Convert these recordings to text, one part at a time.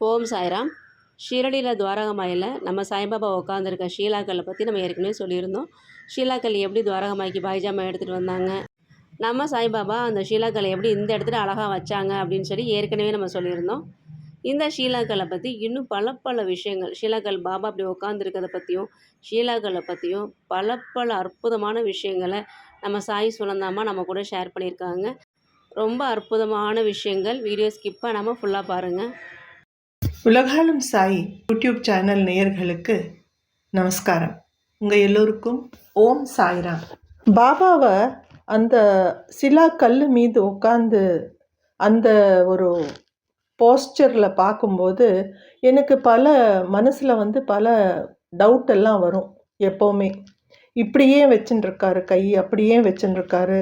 ஓம் சாய்ராம். ஷீரடியில் துவாரகமாயில் நம்ம சாய்பாபா உட்காந்துருக்க ஷீலாக்களை பற்றி நம்ம ஏற்கனவே சொல்லியிருந்தோம். ஷீலாக்கள் எப்படி துவாரகமாய்க்கு பாய்ஜாமா எடுத்துகிட்டு வந்தாங்க? நம்ம சாய்பாபா அந்த ஷீலாக்களை எப்படி இந்த இடத்துல அழகாக வச்சாங்க அப்படின்னு சொல்லி ஏற்கனவே நம்ம சொல்லியிருந்தோம். இந்த ஷீலாக்களை பற்றி இன்னும் பல பல விஷயங்கள் ஷீலாக்கள் பாபா அப்படி உட்காந்துருக்கிறத பற்றியும் ஷீலாக்களை பற்றியும் பல பல அற்புதமான விஷயங்களை நம்ம சாய் சுனந்தாமா நம்ம கூட ஷேர் பண்ணியிருக்காங்க. ரொம்ப அற்புதமான விஷயங்கள். வீடியோ ஸ்கிப் பண்ணாமல் ஃபுல்லாக பாருங்கள் உலகாலும் சாய் யூடியூப் சேனல் நேயர்களுக்கு நமஸ்காரம். உங்கள் எல்லோருக்கும் ஓம் சாய்ராம். பாபாவை அந்த சிலா கல் மீது உட்காந்து அந்த ஒரு போஸ்டரில் பார்க்கும்போது எனக்கு பல மனசில் வந்து பல டவுட் எல்லாம் வரும் எப்போவுமே. இப்படியே வச்சுட்டுருக்காரு கை அப்படியே வச்சுட்டுருக்காரு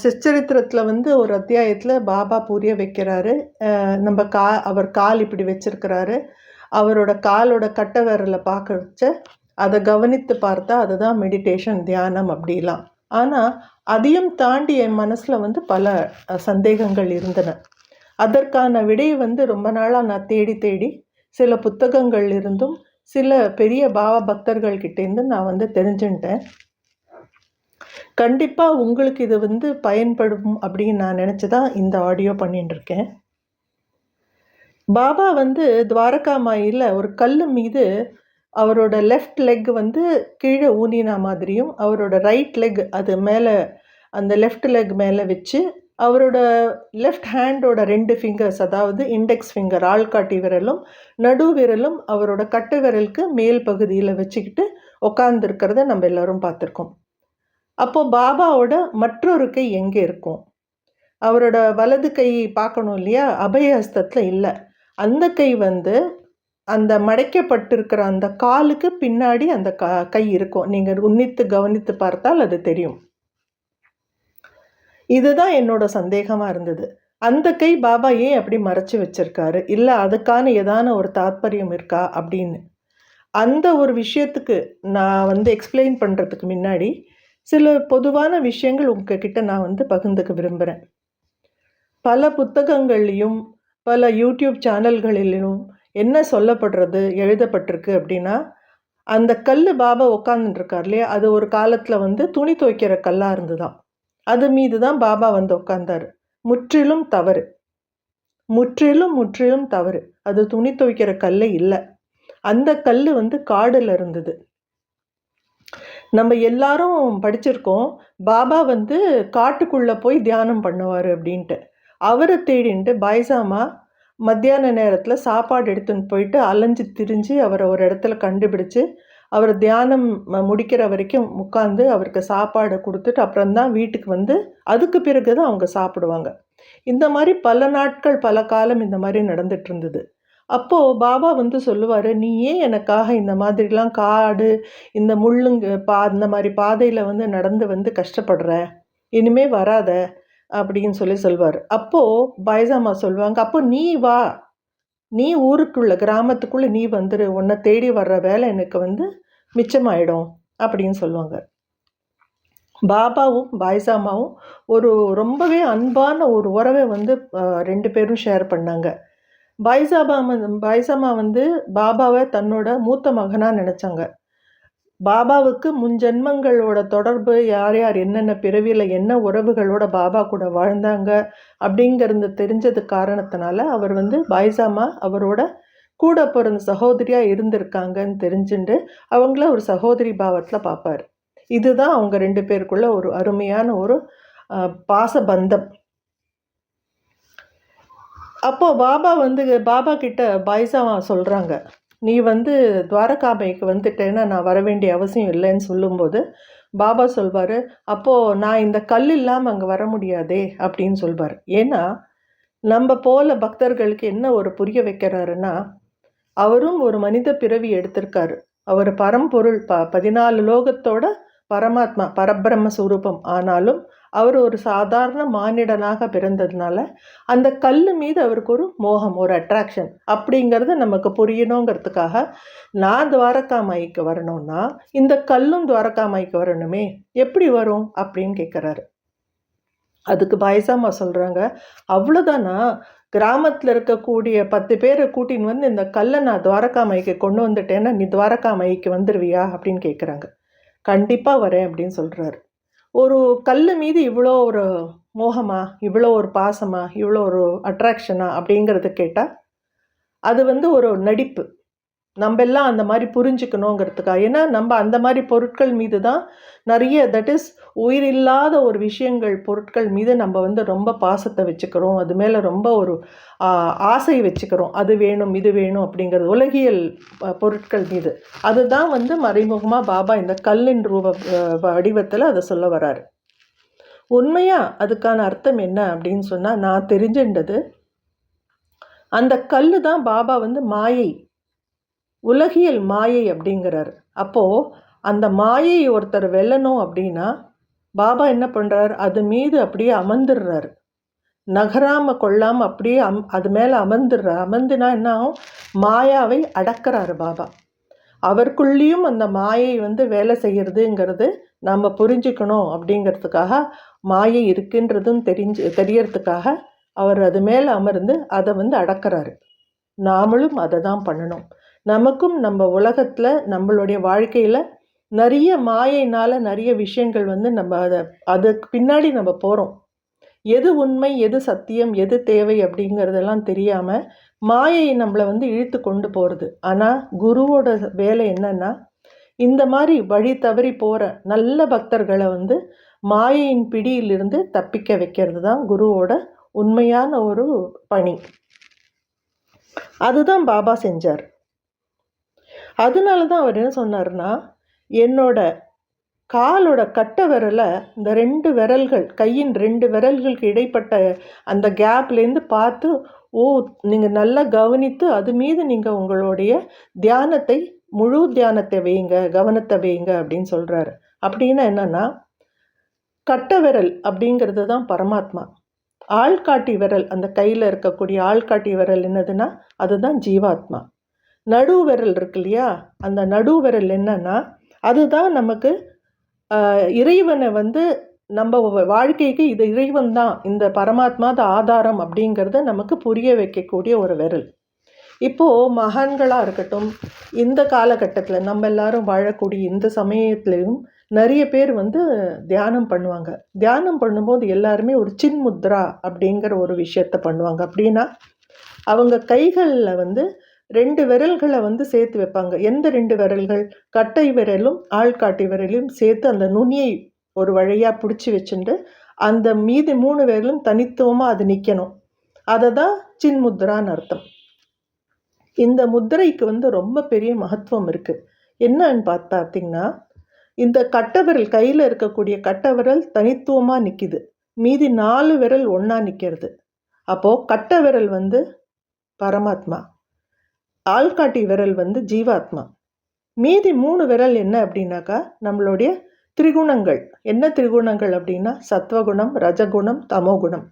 சிச்சரித்திரத்தில் வந்து ஒரு அத்தியாயத்தில் பாபா புரிய வைக்கிறாரு. நம்ம கா அவர் கால் இப்படி வச்சிருக்கிறாரு. அவரோட காலோட கட்டை விரலை பார்க்கறச்ச அதை கவனித்து பார்த்தா அதுதான் மெடிடேஷன் தியானம் அப்படிலாம். ஆனால் அதையும் தாண்டி என் மனசில் வந்து பல சந்தேகங்கள் இருந்தன. அதற்கான விடையை வந்து ரொம்ப நாளாக நான் தேடி தேடி சில புத்தகங்கள் இருந்தும் சில பெரிய பாபா பக்தர்கள் கிட்டேருந்து நான் வந்து தெரிஞ்சுட்டேன் கண்டிப்பாக உங்களுக்கு இது வந்து பயன்படும் அப்படின்னு நான் நினச்சி தான் இந்த ஆடியோ பண்ணிட்டுருக்கேன் பாபா வந்து துவாரகா மாயில் ஒரு கல் மீது அவரோட லெஃப்ட் லெக் வந்து கீழே ஊனினா மாதிரியும் அவரோட ரைட் லெக் அது மேலே அந்த லெஃப்ட் லெக் மேலே வச்சு அவரோட லெஃப்ட் ஹேண்டோட ரெண்டு ஃபிங்கர்ஸ் அதாவது இண்டெக்ஸ் ஃபிங்கர் ஆள்காட்டி விரலும் நடு விரலும் அவரோட கட்டு விரலுக்கு மேல் பகுதியில் வச்சுக்கிட்டு உட்காந்துருக்கிறத நம்ம எல்லாரும் பார்த்துருக்கோம். அப்போது பாபாவோட மற்றொரு கை எங்கே இருக்கும்? அவரோட வலது கை பார்க்கணும் இல்லையா? அபயஹஸ்தத்தில் இல்லை. அந்த கை வந்து அந்த மடைக்கப்பட்டிருக்கிற அந்த காலுக்கு பின்னாடி அந்த க கை இருக்கும். நீங்கள் உன்னித்து கவனித்து பார்த்தால் அது தெரியும். இதுதான் என்னோட சந்தேகமாக இருந்தது. அந்த கை பாபா ஏன் அப்படி மறைச்சி வச்சிருக்காரு? இல்லை அதுக்கான ஏதான ஒரு தாத்பரியம் இருக்கா? அப்படின்னு. அந்த ஒரு விஷயத்துக்கு நான் வந்து எக்ஸ்பிளைன் பண்ணுறதுக்கு முன்னாடி சில பொதுவான விஷயங்கள் உங்ககிட்ட நான் வந்து பகிர்ந்துக்க விரும்புகிறேன் பல புத்தகங்கள்லையும் பல யூடியூப் சேனல்களிலும் என்ன சொல்லப்படுறது எழுதப்பட்டிருக்கு அப்படின்னா அந்த கல் பாபா உட்காந்துட்டுருக்கார் இல்லையா? அது ஒரு காலத்தில் வந்து துணி துவைக்கிற கல்லாக இருந்துதான். அது மீது தான் பாபா வந்து உட்காந்தார் முற்றிலும் தவறு. முற்றிலும் முற்றிலும் தவறு. அது துணி துவைக்கிற கல் இல்லை. அந்த கல் வந்து காடில் இருந்தது. நம்ம எல்லாரும் படிச்சிருக்கோம். பாபா வந்து காட்டுக்குள்ளே போய் தியானம் பண்ணுவார் அப்படின்ட்டு. அவரை தேடின்ட்டு பாய்சாமா மத்தியான நேரத்தில் சாப்பாடு எடுத்துன்னு போயிட்டு அலைஞ்சு திரிஞ்சு அவரை ஒரு இடத்துல கண்டுபிடிச்சு அவர் தியானம் முடிக்கிற வரைக்கும் உட்காந்து அவருக்கு சாப்பாடு கொடுத்துட்டு அப்புறம்தான் வீட்டுக்கு வந்து அதுக்கு பிறகு தான் அவங்க சாப்பிடுவாங்க. இந்த மாதிரி பல நாட்கள் பல காலம் இந்த மாதிரி நடந்துட்டு இருந்தது. அப்போது பாபா வந்து சொல்லுவார் நீ ஏன் எனக்காக இந்த மாதிரிலாம் காடு இந்த முள்ளுங்க பா இந்த மாதிரி பாதையில் வந்து நடந்து வந்து கஷ்டப்படுற? இனிமே வராத? அப்படின்னு சொல்லி சொல்வார். அப்போது பைசாமா சொல்லுவாங்க அப்போ நீ வா. நீ ஊருக்குள்ள கிராமத்துக்குள்ளே நீ வந்துடு உன்னை தேடி வர்ற வேலை எனக்கு வந்து மிச்சமாயிடும். அப்படின்னு சொல்லுவாங்க. பாபாவும் பாய்சாமாவும் ஒரு ரொம்பவே அன்பான ஒரு உறவை வந்து ரெண்டு பேரும் ஷேர் பண்ணாங்க. பாய்சாபா வந்து- பாய்சாமா வந்து பாபாவை தன்னோட மூத்த மகனாக நினச்சாங்க. பாபாவுக்கு முன் ஜென்மங்களோட தொடர்பு யார் யார் என்னென்ன பிறவியில் என்ன உறவுகளோட பாபா கூட வாழ்ந்தாங்க அப்படிங்கிறது தெரிஞ்சது காரணத்தினால அவர் வந்து பாய்சாமா அவரோட கூட பிறந்த சகோதரியாக இருந்திருக்காங்கன்னு தெரிஞ்சுட்டு அவங்கள ஒரு சகோதரி பாவத்தில் பார்ப்பார் இதுதான் அவங்க ரெண்டு பேருக்குள்ள ஒரு அருமையான ஒரு பாசபந்தம். அப்போது பாபா வந்து பாபா கிட்ட பாய்சாமா சொல்கிறாங்க நீ வந்து துவாரகாமைக்கு வந்துட்டேன்னா நான் வர வேண்டிய அவசியம் இல்லைன்னு சொல்லும்போது பாபா சொல்வார் அப்போது நான் இந்த கல் இல்லாமல் அங்கே வர முடியாதே அப்படின்னு சொல்வார். ஏன்னா நம்ம போல பக்தர்களுக்கு என்ன ஒரு புரிய வைக்கிறாருன்னா அவரும் ஒரு மனித பிறவி எடுத்திருக்காரு. அவர் பரம்பொருள் ப பதினாலு லோகத்தோட பரமாத்மா பரபிரம்ம சுரூபம். ஆனாலும் அவர் ஒரு சாதாரண மானிடனாக பிறந்ததுனால அந்த கல் மீது அவருக்கு ஒரு மோகம் ஒரு அட்ராக்ஷன் அப்படிங்கிறது நமக்கு புரியணுங்கிறதுக்காக நான் துவாரகாமாய்க்கு வரணும்னா இந்த கல்லும் துவாரகாமாய்க்கு வரணுமே எப்படி வரும் அப்படின்னு கேட்குறாரு அதுக்கு பாயசாமா சொல்கிறாங்க அவ்வளோதானா கிராமத்தில் இருக்கக்கூடிய பத்து பேரை கூட்டின்னு வந்து இந்த கல்லை நான் துவாரகாமைக்கு கொண்டு வந்துட்டேன்னா நீ துவாரகாமைக்கு வந்துடுவியா அப்படின்னு கேட்குறாங்க கண்டிப்பாக வரேன் அப்படின்னு சொல்கிறாரு ஒரு கல் மீது இவ்வளோ ஒரு மோகமா இவ்வளோ ஒரு பாசமா இவ்வளோ ஒரு அட்ராக்ஷனா அப்படிங்கிறத கேட்டால் அது வந்து ஒரு நடிப்பு. நம்ம எல்லாம் அந்த மாதிரி புரிஞ்சுக்கணுங்கிறதுக்காக. ஏன்னா நம்ம அந்த மாதிரி பொருட்கள் மீது தான் நிறைய தட் இஸ் உயிரில்லாத ஒரு விஷயங்கள் பொருட்கள் மீது நம்ம வந்து ரொம்ப பாசத்தை வச்சுக்கிறோம். அது மேலே ரொம்ப ஒரு ஆசை வச்சுக்கிறோம். அது வேணும் இது வேணும் அப்படிங்கிறது உலகியல் பொருட்கள் மீது. அதுதான் வந்து மறைமுகமாக பாபா இந்த கல்லின் ரூப வடிவத்தில் அதை சொல்ல வராரு. உண்மையாக அதுக்கான அர்த்தம் என்ன அப்படின்னு சொன்னால் நான் தெரிஞ்சின்றது அந்த கல் தான் பாபா வந்து மாயை உலகியல் மாயை அப்படிங்கிறாரு. அப்போது அந்த மாயை ஒருத்தர் வெல்லணும் அப்படின்னா பாபா என்ன பண்ணுறாரு அது மீது அப்படியே அமர்ந்துடுறாரு. நகராமல் கொள்ளாமல் அப்படியே அம் அது மேலே அமர்ந்துடுறார். அமர்ந்துனா என்ன ஆகும்? மாயாவை அடக்கிறாரு பாபா. அவருக்குள்ளேயும் அந்த மாயை வந்து வேலை செய்கிறதுங்கிறது நம்ம புரிஞ்சுக்கணும் அப்படிங்கிறதுக்காக மாயை இருக்குன்றதும் தெரிஞ்சு தெரியறதுக்காக அவர் அது மேலே அமர்ந்து அதை வந்து அடக்கிறாரு. நாமளும் அதை தான் பண்ணணும். நமக்கும் நம்ம உலகத்தில் நம்மளுடைய வாழ்க்கையில் நிறைய மாயினால் நிறைய விஷயங்கள் வந்து நம்ம அதை அதுக்கு பின்னாடி நம்ம போகிறோம் எது உண்மை எது சத்தியம் எது தேவை அப்படிங்கிறதெல்லாம் தெரியாமல் மாயை நம்மளை வந்து இழுத்து கொண்டு போகிறது ஆனால் குருவோட வேலை என்னன்னா இந்த மாதிரி வழி தவறி போகிற நல்ல பக்தர்களை வந்து மாயையின் பிடியிலிருந்து தப்பிக்க வைக்கிறது தான் குருவோட உண்மையான ஒரு பணி. அதுதான் பாபா செஞ்சார். அதனால தான் அவர் என்ன சொன்னார்னா என்னோட காலோட கட்டை விரலை இந்த ரெண்டு விரல்கள் கையின் ரெண்டு விரல்களுக்கு இடைப்பட்ட அந்த கேப்லேருந்து பார்த்து ஓ நீங்கள் நல்லா கவனித்து அது மீது நீங்கள் உங்களுடைய தியானத்தை முழு தியானத்தை வையுங்க கவனத்தை வையுங்க அப்படின்னு சொல்கிறாரு அப்படின்னா என்னென்னா கட்டை விரல் அப்படிங்கிறது தான் பரமாத்மா. ஆள்காட்டி விரல் அந்த கையில் இருக்கக்கூடிய ஆள்காட்டி விரல் என்னதுன்னா அதுதான் ஜீவாத்மா. நடு விரல் இருக்கு இல்லையா அந்த நடு விரல் என்னன்னா அதுதான் நமக்கு இறைவனை வந்து நம்ம வாழ்க்கைக்கு இது இறைவன் தான் இந்த பரமாத்மா தான் ஆதாரம் அப்படிங்கிறத நமக்கு புரிய வைக்கக்கூடிய ஒரு விரல். இப்போது மகான்களாக இருக்கட்டும் இந்த காலகட்டத்தில் நம்ம எல்லாரும் வாழக்கூடிய இந்த சமயத்துலேயும் நிறைய பேர் வந்து தியானம் பண்ணுவாங்க. தியானம் பண்ணும்போது எல்லாருமே ஒரு சின்முத்ரா அப்படிங்கிற ஒரு விஷயத்த பண்ணுவாங்க. அப்படின்னா அவங்க கைகளில் வந்து ரெண்டு விரல்களை வந்து சேர்த்து வைப்பாங்க. எந்த ரெண்டு விரல்கள்? கட்டை விரலும் ஆள்காட்டி விரலையும் சேர்த்து அந்த நுனியை ஒரு வழியாக பிடிச்சி வச்சுட்டு அந்த மீதி மூணு விரலும் தனித்துவமாக அது நிற்கணும் அதை தான் சின்முத்ரான்னு அர்த்தம். இந்த முத்திரைக்கு வந்து ரொம்ப பெரிய மகத்துவம் இருக்குது என்னன்னு பார்த்து பார்த்தீங்கன்னா இந்த கட்டவிரல் கையில் இருக்கக்கூடிய கட்டவிரல் தனித்துவமாக நிற்கிது மீதி நாலு விரல் ஒன்றா நிற்கிறது அப்போது கட்டவிரல் வந்து பரமாத்மா. ஆள்காட்டி விரல் வந்து ஜீவாத்மா. மீதி மூணு விரல் என்ன அப்படின்னாக்கா நம்மளுடைய திரிகுணங்கள். என்ன திரிகுணங்கள் அப்படின்னா சத்வகுணம் ரஜகுணம் தமோகுணம்.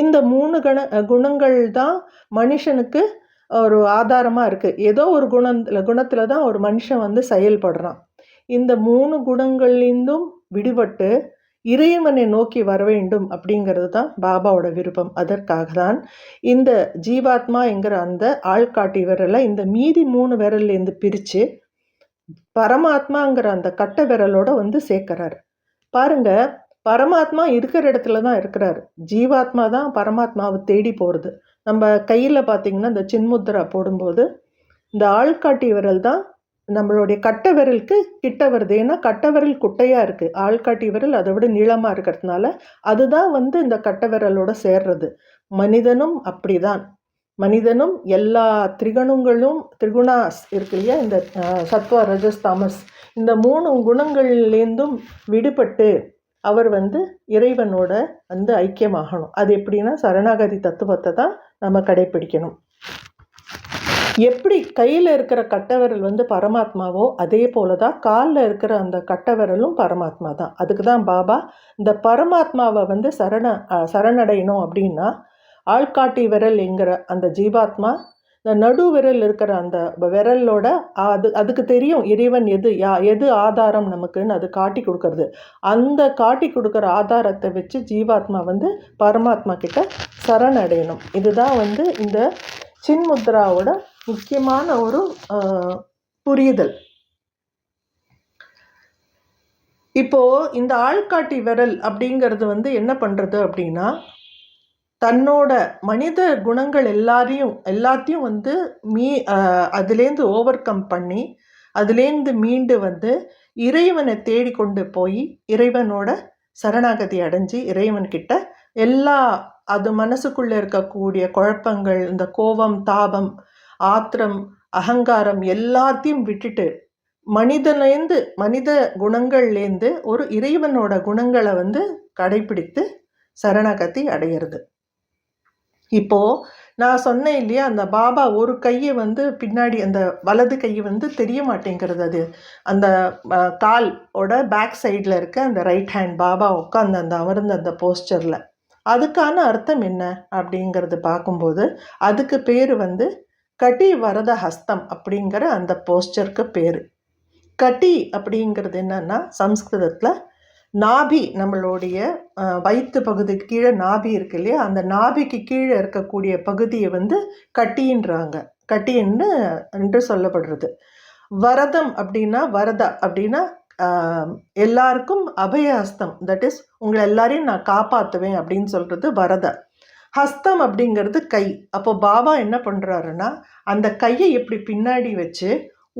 இந்த மூணு கண குணங்கள் தான் மனுஷனுக்கு ஒரு ஆதாரமாக இருக்குது ஏதோ ஒரு குணம் குணத்தில் தான் ஒரு மனுஷன் வந்து செயல்படுறான். இந்த மூணு குணங்கள்லேருந்தும் விடுபட்டு இறைவனை நோக்கி வர வேண்டும் அப்படிங்கிறது தான் பாபாவோட விருப்பம். அதற்காக தான் இந்த ஜீவாத்மா என்கிற அந்த ஆள்காட்டி விரலை இந்த மீதி மூணு விரல்லேருந்து பிரித்து பரமாத்மாங்கிற அந்த கட்டை விரலோட வந்து சேர்க்கிறார். பாருங்க பரமாத்மா இருக்கிற இடத்துல தான் இருக்கிறாரு. ஜீவாத்மா தான் பரமாத்மாவை தேடி போகிறது நம்ம கையில் பார்த்தீங்கன்னா இந்த சின்முத்திரா போடும்போது இந்த ஆள்காட்டி விரல் தான் நம்மளுடைய கட்டை விரலுக்கு கிட்ட வருது. ஏன்னா கட்டை விரல் குட்டையாக இருக்குது ஆள்காட்டி விரல் அதை விட நீளமாக இருக்கிறதுனால அதுதான் வந்து இந்த கட்டை விரலோட சேர்றது. மனிதனும் அப்படிதான். மனிதனும் எல்லா திரிகணங்களும் திரிகுணாஸ் இருக்கு இல்லையா? இந்த சத்வா ரஜஸ் தாமஸ். இந்த மூணு குணங்கள்லேருந்தும் விடுபட்டு அவர் வந்து இறைவனோட வந்து ஐக்கியமாகணும். அது எப்படின்னா சரணாகதி தத்துவத்தை தான் நம்ம கடைப்பிடிக்கணும். எப்படி கையில் இருக்கிற கட்டவிரல் வந்து பரமாத்மாவோ அதே போல தான் காலில் இருக்கிற அந்த கட்டவிரலும் பரமாத்மா தான் அதுக்கு தான் பாபா இந்த பரமாத்மாவை வந்து சரண சரணடையணும் அப்படின்னா ஆள்காட்டி விரல் என்கிற அந்த ஜீவாத்மா இந்த நடு விரல் இருக்கிற அந்த விரலோட அது அதுக்கு தெரியும் இறைவன் எது யா எது ஆதாரம் நமக்குன்னு அது காட்டி கொடுக்கறது. அந்த காட்டி கொடுக்குற ஆதாரத்தை வச்சு ஜீவாத்மா வந்து பரமாத்மா கிட்ட சரணடையணும். இதுதான் வந்து இந்த சின்முத்ராவோட முக்கியமான ஒரு புரிதல். இப்போ இந்த ஆள்காட்டி விரல் அப்படிங்கிறது வந்து என்ன பண்ணுறது அப்படின்னா தன்னோட மனித குணங்கள் எல்லாரையும் எல்லாத்தையும் வந்து மீ அதுலேருந்து ஓவர் கம் பண்ணி அதுலேருந்து மீண்டு வந்து இறைவனை தேடி கொண்டு போய் இறைவனோட சரணாகதி அடைஞ்சு இறைவன்கிட்ட எல்லா அது மனசுக்குள்ளே இருக்கக்கூடிய குழப்பங்கள் இந்த கோபம் தாபம் ஆத்திரம் அகங்காரம் எல்லாத்தையும் விட்டுட்டு மனிதன்லேருந்து மனித குணங்கள்லேருந்து ஒரு இறைவனோட குணங்களை வந்து கடைபிடித்து சரணாகதி அடையிறது. இப்போது நான் சொன்னேன் இல்லையா அந்த பாபா ஒரு கையை வந்து பின்னாடி அந்த வலது கை வந்து தெரிய மாட்டேங்கிறது அது. அந்த காலோட பேக் சைடில் இருக்க அந்த ரைட் ஹேண்ட் பாபா உட்காந்து அந்த அமர்ந்த அந்த போஸ்டரில் அதுக்கான அர்த்தம் என்ன? அப்படிங்கிறது பார்க்கும்போது அதுக்கு பேர் வந்து கட்டி வரத ஹஸ்தம் அப்படிங்கிற அந்த போஸ்டருக்கு பேர். கட்டி அப்படிங்கிறது என்னன்னா சம்ஸ்கிருதத்தில் நாபி நம்மளுடைய வயிற்று பகுதிக்கு கீழே நாபி இருக்கு இல்லையா? அந்த நாபிக்கு கீழே இருக்கக்கூடிய பகுதியை வந்து கட்டின்றாங்க. கட்டின்னு என்று சொல்லப்படுறது. வரதம் அப்படின்னா வரதா அப்படின்னா எல்லாருக்கும் அபயஹஸ்தம். தட் இஸ் உங்களை எல்லாரையும் நான் காப்பாற்றுவேன் அப்படின்னு சொல்கிறது வரத. ஹஸ்தம் அப்படிங்கிறது கை. அப்போ பாபா என்ன பண்ணுறாருன்னா அந்த கையை இப்படி பின்னாடி வச்சு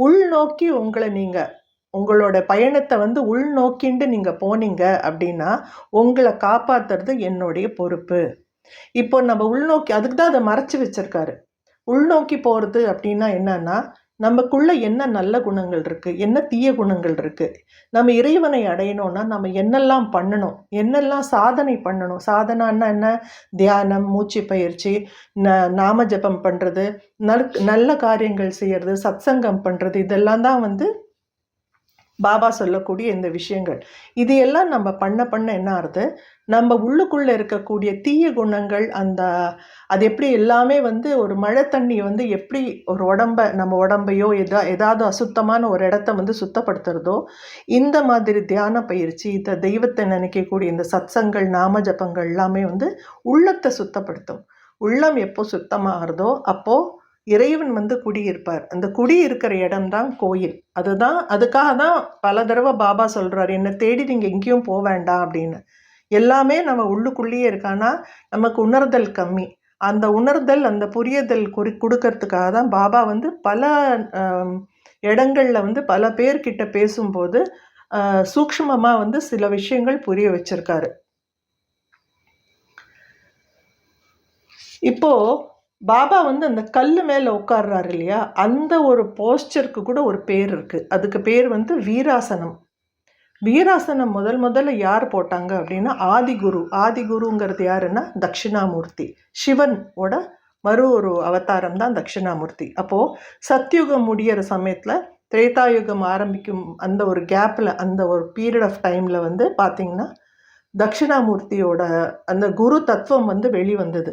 உள்நோக்கி உங்களை நீங்கள் உங்களோட பயணத்தை வந்து உள்நோக்கிண்டு நீங்கள் போனீங்க அப்படின்னா உங்களை காப்பாற்றுறது என்னுடைய பொறுப்பு. இப்போ நம்ம உள்நோக்கி அதுக்கு தான் அதை மறைச்சி வச்சிருக்காரு. உள்நோக்கி போகிறது அப்படின்னா என்னன்னா நமக்குள்ள என்ன நல்ல குணங்கள் இருக்குது என்ன தீய குணங்கள் இருக்குது நம்ம இறைவனை அடையணும்னா நம்ம என்னெல்லாம் பண்ணணும்? என்னெல்லாம் சாதனை பண்ணணும்? சாதனைன்னா என்ன? தியானம் மூச்சு பயிற்சி ந நாம ஜபம் பண்ணுறது நல் நல்ல காரியங்கள் செய்கிறது சத்சங்கம் பண்ணுறது இதெல்லாம் தான் வந்து பாபா சொல்லக்கூடிய இந்த விஷயங்கள். இது எல்லாம் நம்ம பண்ண பண்ண என்ன ஆகுது? நம்ம உள்ளுக்குள்ளே இருக்கக்கூடிய தீய குணங்கள் அந்த அது எப்படி எல்லாமே வந்து ஒரு மழை தண்ணி வந்து எப்படி ஒரு உடம்ப நம்ம உடம்பையோ எதா ஏதாவது அசுத்தமான ஒரு இடத்த வந்து சுத்தப்படுத்துறதோ இந்த மாதிரி தியான பயிற்சி இந்த தெய்வத்தை நினைக்கக்கூடிய இந்த சத்சங்கள் நாம ஜபங்கள் எல்லாமே வந்து உள்ளத்தை சுத்தப்படுத்தும். உள்ளம் எப்போ சுத்தமாகிறதோ அப்போது இறைவன் வந்து குடியிருப்பார். அந்த குடி இருக்கிற இடம்தான் கோயில். அதுதான் அதுக்காக தான் பல தடவை பாபா சொல்கிறார் என்னை தேடி நீங்கள் எங்கேயும் போக வேண்டாம் அப்படின்னு. எல்லாமே நம்ம உள்ளுக்குள்ளேயே இருக்கானா நமக்கு உணர்தல் கம்மி. அந்த உணர்தல் அந்த புரியுதல் குறி கொடுக்கறதுக்காக தான் பாபா வந்து பல இடங்களில் வந்து பல பேர்கிட்ட பேசும்போது சூக்ஷ்மமாக வந்து சில விஷயங்கள் புரிய வச்சிருக்காரு. இப்போ பாபா வந்து அந்த கல் மேலே உட்கார்றாரு இல்லையா? அந்த ஒரு போஸ்டருக்கு கூட ஒரு பேர் இருக்குது அதுக்கு பேர் வந்து வீராசனம். வீராசனம் முதல் முதல்ல யார் போட்டாங்க அப்படின்னா ஆதிகுரு. ஆதிகுருங்கிறது யாருன்னா? தட்சிணாமூர்த்தி. சிவனோட மறு ஒரு அவதாரம் தான் தட்சிணாமூர்த்தி. அப்போது சத்யுகம் முடியிற சமயத்தில் திரேதாயுகம் ஆரம்பிக்கும் அந்த ஒரு கேப்பில் அந்த ஒரு பீரியட் ஆஃப் டைமில் வந்து பார்த்திங்கன்னா தட்சிணாமூர்த்தியோட அந்த குரு தத்துவம் வந்து வெளிவந்தது.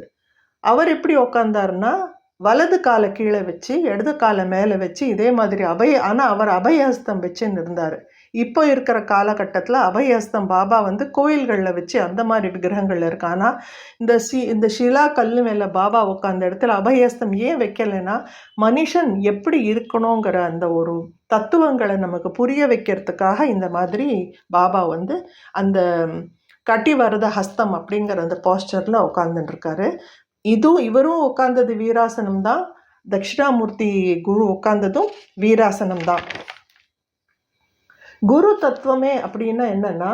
அவர் எப்படி உக்காந்தாருன்னா வலது காலை கீழே வச்சு இடது காலை மேலே வச்சு இதே மாதிரி அபய ஆனால் அவர் அபயஹஸ்தம் வச்சுன்னு இருந்தார். இப்போ இருக்கிற காலகட்டத்தில் அபயஹஸ்தம் பாபா வந்து கோயில்களில் வச்சு அந்த மாதிரி விக்கிரகங்கள் இருக்கு. ஆனால் இந்த சி இந்த ஷிலா கல்லு மேலே பாபா உட்காந்த இடத்துல அபயஹஸ்தம் ஏன் வைக்கலைன்னா மனுஷன் எப்படி இருக்கணுங்கிற அந்த ஒரு தத்துவங்களை நமக்கு புரிய வைக்கிறதுக்காக இந்த மாதிரி பாபா வந்து அந்த கட்டி வரத ஹஸ்தம் அப்படிங்கிற அந்த போஸ்டரில் உட்காந்துட்டுருக்காரு இதுவும் இவரும் உட்கார்ந்தது வீராசனம் தான் தட்சிணாமூர்த்தி குரு உட்கார்ந்ததும் வீராசனம் தான் குரு தத்துவமே அப்படின்னா என்னன்னா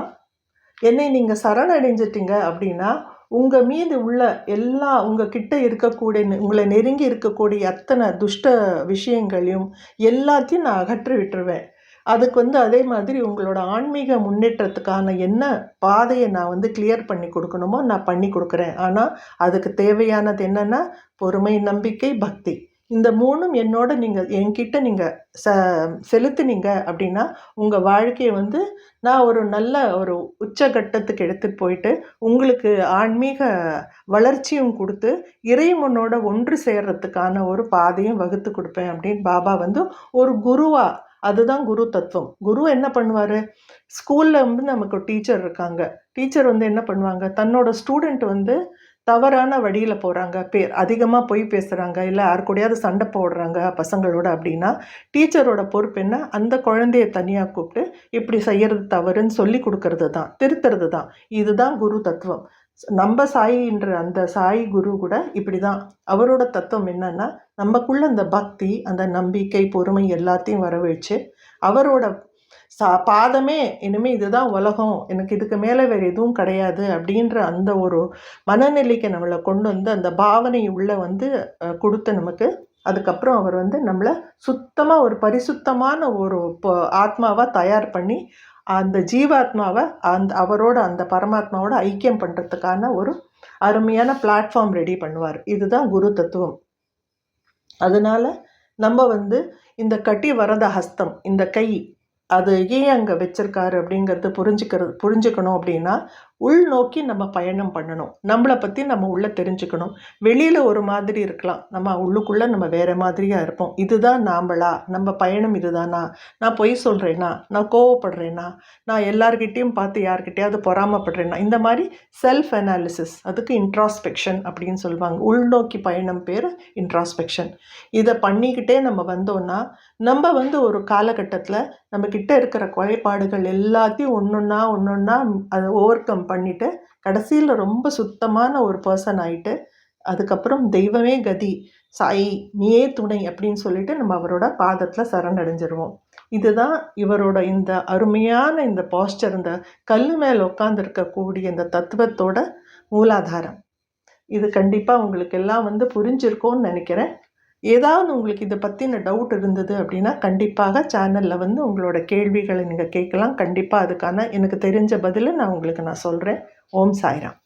என்னை நீங்கள் சரணடைஞ்சிட்டீங்க அப்படின்னா உங்கள் மீது உள்ள எல்லா உங்கள் கிட்ட இருக்கக்கூடிய உங்களை நெருங்கி இருக்கக்கூடிய அத்தனை துஷ்ட விஷயங்களையும் எல்லாத்தையும் நான் அகற்றி விட்டுருவேன் அதுக்கு வந்து அதே மாதிரி உங்களோட ஆன்மீக முன்னேற்றத்துக்கான என்ன பாதையை நான் வந்து கிளியர் பண்ணி கொடுக்கணுமோ நான் பண்ணி கொடுக்குறேன். ஆனால் அதுக்கு தேவையானது என்னென்னா பொறுமை நம்பிக்கை பக்தி. இந்த மூணும் என்னோட நீங்கள் என்கிட்ட நீங்கள் ச செலுத்துனீங்க அப்படின்னா உங்கள் வாழ்க்கையை வந்து நான் ஒரு நல்ல ஒரு உச்சகட்டத்துக்கு எடுத்துகிட்டு போயிட்டு உங்களுக்கு ஆன்மீக வளர்ச்சியும் கொடுத்து இறைவனோட ஒன்று சேர்றதுக்கான ஒரு பாதையும் வகுத்து கொடுப்பேன் அப்படின்னு பாபா வந்து ஒரு குருவாக அதுதான் குரு தத்துவம். குரு என்ன பண்ணுவார்? ஸ்கூலில் வந்து நமக்கு டீச்சர் இருக்காங்க. டீச்சர் வந்து என்ன பண்ணுவாங்க? தன்னோட ஸ்டூடெண்ட் வந்து தவறான வழியில் போகிறாங்க பேர் அதிகமாக பொய் பேசுகிறாங்க இல்லை யார் கூடயாவது சண்டை போடுறாங்க பசங்களோட அப்படின்னா டீச்சரோட பொறுப்பு என்ன? அந்த குழந்தைய தனியாக கூப்பிட்டு இப்படி செய்கிறது தவறுன்னு சொல்லி கொடுக்கறது தான் திருத்துறது தான் இதுதான் குரு தத்துவம். நம்ம சாயின்ற அந்த சாய் குரு கூட இப்படி தான் அவரோட தத்துவம் என்னன்னா நமக்குள்ள அந்த பக்தி அந்த நம்பிக்கை பொறுமை எல்லாத்தையும் வரவழைச்சு அவரோட சா பாதமே இனிமேல் இதுதான் உலகம் எனக்கு இதுக்கு மேலே வேறு எதுவும் கிடையாது அப்படின்ற அந்த ஒரு மனநிலைக்கு நம்மளை கொண்டு வந்து அந்த பாவனை உள்ளே வந்து கொடுத்து நமக்கு அதுக்கப்புறம் அவர் வந்து நம்மளை சுத்தமாக ஒரு பரிசுத்தமான ஒரு ஆத்மாவாக தயார் பண்ணி அந்த ஜீவாத்மாவை அந்த அவரோட அந்த பரமாத்மாவோட ஐக்கியம் பண்ணுறதுக்கான ஒரு அருமையான பிளாட்ஃபார்ம் ரெடி பண்ணுவார். இதுதான் குரு தத்துவம். அதனால் நம்ம வந்து இந்த கட்டி வரத ஹஸ்தம் இந்த கை அது ஏன் அங்கே வச்சிருக்காரு அப்படிங்கிறது புரிஞ்சுக்கிறது புரிஞ்சுக்கணும் அப்படின்னா உள்நோக்கி நம்ம பயணம் பண்ணணும். நம்மளை பற்றி நம்ம உள்ளே தெரிஞ்சுக்கணும். வெளியில் ஒரு மாதிரி இருக்கலாம். நம்ம உள்ளுக்குள்ளே நம்ம வேறு மாதிரியாக இருப்போம். இதுதான் நாம்பளா நம்ம பயணம் இதுதானா? நான் பொய் சொல்கிறேனா நான் கோவப்படுறேனா? நான் எல்லார்கிட்டேயும் பார்த்து யார்கிட்டயாவது பொறாமப்படுறேன்னா இந்த மாதிரி செல்ஃப் அனாலிசிஸ் அதுக்கு இன்ட்ராஸ்பெக்ஷன் அப்படின்னு சொல்லுவாங்க. உள்நோக்கி பயணம் பேர் இன்ட்ராஸ்பெக்ஷன் இதை பண்ணிக்கிட்டே நம்ம வந்தோம்னா நம்ம வந்து ஒரு காலகட்டத்தில் நம்ம இருக்கிற குறைபாடுகள் எல்லாத்தையும் ஒன்றுன்னா ஒன்று ஒன்றா அதை ஓவர் கம் பண்ணிவிட்டு கடைசியில் ரொம்ப சுத்தமான ஒரு பர்சன் ஆகிட்டு அதுக்கப்புறம் தெய்வமே கதி சாயி நீயே துணை அப்படின்னு சொல்லிட்டு நம்ம அவரோட பாதத்தில் சரணடைஞ்சிருவோம். இதுதான் இவரோட இந்த அருமையான இந்த பாஸ்டர் இந்த கல் மேலே உட்காந்துருக்கக்கூடிய இந்த தத்துவத்தோட மூலாதாரம். இது கண்டிப்பாக உங்களுக்கு எல்லாம் வந்து புரிஞ்சிருக்கோன்னு நினைக்கிறேன். ஏதாவது உங்களுக்கு இதை பற்றின டவுட் இருந்தது அப்படின்னா கண்டிப்பாக சேனலில் வந்து உங்களோட கேள்விகளை நீங்கள் கேட்கலாம். கண்டிப்பாக அதுக்கான எனக்கு தெரிஞ்ச பதிலை நான் உங்களுக்கு நான் சொல்கிறேன் ஓம் சாய்ராம்.